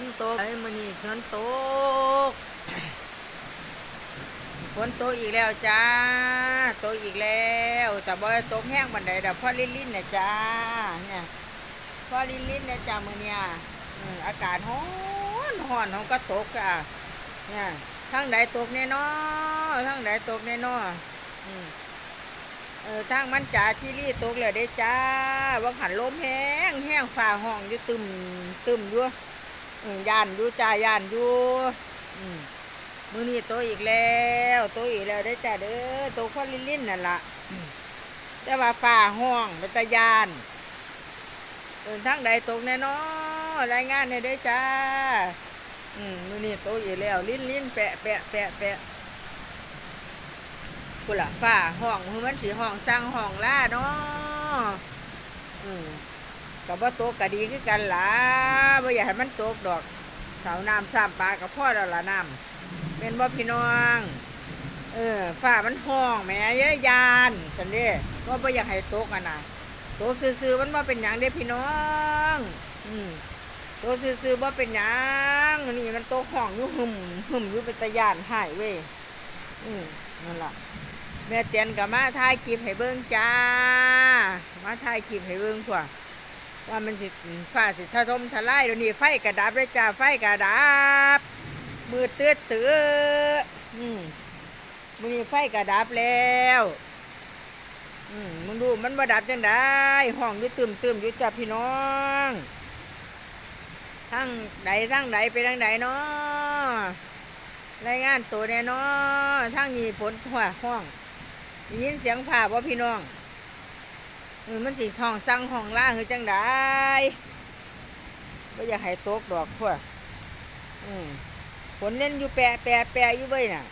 นตกไอ้มื้อนี้ฝนตกฝนตกอีกแล้วจ้าตกอีกแล้ว แต่บ่ตกแห้งบันไดดอกพอลิ้นๆน่ะจ้าเนี่ยพอลิ้นๆเนี่ยจ้ามือเนี้ยอากาศร้อนร้อนเขาก็ตกจ้ะเนี่ยทั้งใดตกแน่นอทั้งใดตกแน่นอเออทางมันจ่าที่รีตกเลยได้จ้าว่าหันลมแห้งแห้งฝ่าห้องอยู่ตึมตึมอยู่อืม ย่านอยู่จ้าย่านอยู่มือนี้โตอีกแล้วโตอีกแล้วได้จ้าเด้อโตข้อลิ้นลิ้นนั่นล่ะแต่ว่าฟ้าห้องเป็นตายานเดินทางใดตกแน่นอนรายงานได้ได้จ้า อืมมือนี้โตอีกแล้ว ลิ้นลิ้นแปะแปะแปะแปะกูล่ะฟ้าห้องคือมันสีห้องสร้างห้องล่าเนาะอืม กับว่าตกก็ดีคือกันล่ะบ่อยากให้มันตกดอกเสาน้ำสามปลากับพ่อเราละน้ำเป็นบ่พี่น้อง เออฝ้ามันห้องแหม่เยอะยานสันเด้ว่าบ่อยากให้ตกอะนะตกซื่อๆมันบ่าเป็นหยังเด้พี่น้อง อืมตกซื่อๆบ่เป็นหยังนี่มันตกห้องอยู่หึมหึมอยู่เป็นตะยานหายเว้ยอืมนั่นล่ะแม่เตียนกับมาถ่ายคลิปให้เบิ่งจ้า มาถ่ายคลิปให้เบิ่งพวก ว่ามันสิฟ้าสิถล่มทลายเดี๋ยวนี้ไฟกระดับเลยจ้าไฟกระดับ มือเตื้อเตื้ออืมมือนี้ไฟกระดับแล้วอืมมึงดูมันบ่ดับจังได้ห้องอยู่ตึมตึมอยู่จ้าพี่น้องทั้งใดทั้งใดไปทั้งใดเนาะรายงานตัวแน่เนาะทั้งนี้ฝนหัวห้องยินเสียงผ่าบ่พี่น้อง เออมันสิห้องสั่งห้องล่างคือจังได้ไม่อยากให้ตกดอกพวกอืมฝนเล่นอยู่แปะแปะแปะอยู่เว้ยน่ะ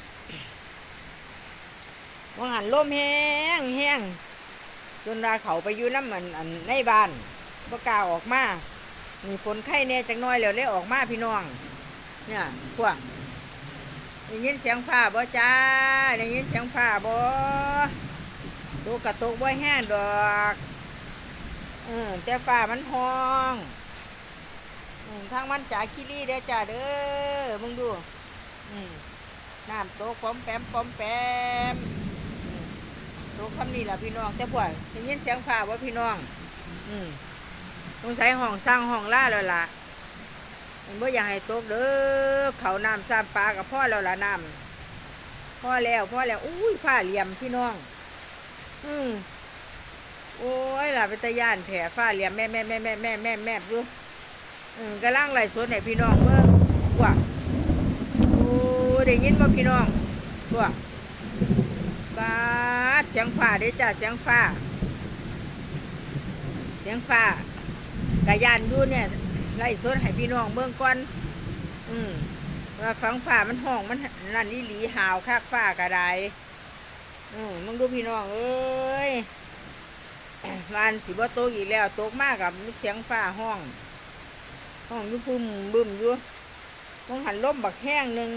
ว่าหันลมแห้งแห้งจนราเขาไปอยู่น้ำมันอันในบ้านบ่กล้าออกมามีฝนไข้แน่จังน้อยแล้วเลยออกมาพี่น้อง เนี่ยพวกได้ยินเสียงฟ้าบ่จ้าได้ยินเสียงฟ้าบ่ ตกกระตกบ่แห้งดอกเออแต่ฟ้ามันห้องทางมันจ่าขี้รี่เด้อจ้าเด้อมึงดูน้ำตกปอมแปมปอมแปมอืมตกคำนี้ล่ะพี่น้องแต่พวกได้ยินเสียงฟ้าว่าพี่น้อง อืมต้องใส่ห้องสร้างห้องล่าแล้วล่ะมันบ่อยากให้ตกเด้อเขาน้ำซ้ำปลากับพ่อแล้วล่ะน้ำพ่อแล้วพ่อแล้วอุ้ยฟ้าเหลี่ยมพี่น้อง อืมโอ้ยล่ะเป็นตะย่านแผลฟ้าเหลี่ยมแม่แม่แม่แม่แม่แม่แม่อยู่อืมกำลังไหลฟ์สดให้พี่น้องเมื่อว่าโอ้ได้ยินว่าพี่น้องว่าบาดเสียงฟ้าเด้จ้าเสียงฟ้า เสียงฟ้ากะยานอยู่เนี่ยไล่สดให้พี่น้องเบิ่งก่อน อืมว่าฟังฟ้ามันห้องมันนั่นนี่หลีหาวคักฟ้ากระได อืมมึงดูพี่น้องเอ้ยวันสิบ่ตกอีกแล้วตกมากกับมีเสียงฟ้าห้อง ห้องยู่พุ่มบึ้มอยู่มองหันลมบักแห้งหนึ่ง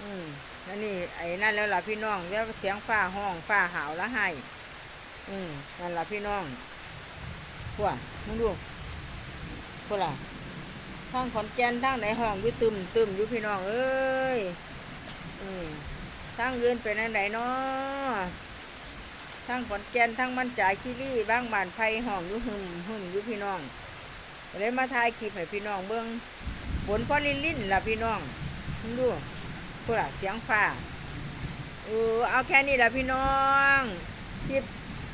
อืมนั่นนี่ไอ้นั่นแล้วล่ะพี่น้องแล้วเสียงฟ้าห้องฟ้าหาวแล้วให้ อืมนั่นล่ะพี่น้องพวกมึงดูพวกล่ะทางขอนแก่นทางไหนห้องอยู่ตึมตึมอยู่พี่น้องเอ้ย ทั้งเรือนเป็นอันไหนเนาะทั้งขอนแก่นทั้งมันจ่ายคิรี่บ้างบานไผ่ห้องอยู่หึมหึมอยู่พี่น้องเลยมาถ่ายคลิปให้พี่น้องเบิ้งฝนพอลินลินล่ะพี่น้องดูพูดละเสียงฟ้าเออเอาแค่นี้ละพี่น้องคลิป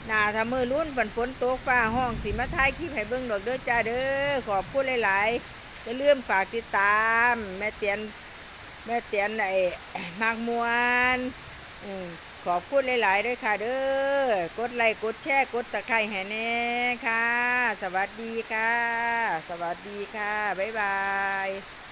หน้าทำมือรุ่นฝนฝนตกฟ้าห้องสีมาถ่ายคลิปให้เบิ้งดอกเด้อจ้าเด้อขอบคุณหลายๆอย่าลืมฝากติดตาม แม่เตียน แม่เตียนไอ้มากมวนขอบคุณหลาย ๆ ด้วยค่ะเด้อ กดไลค์ กดแชร์ กดตะไคร้แห่แน่ค่ะ สวัสดีค่ะ สวัสดีค่ะ บ๊ายบาย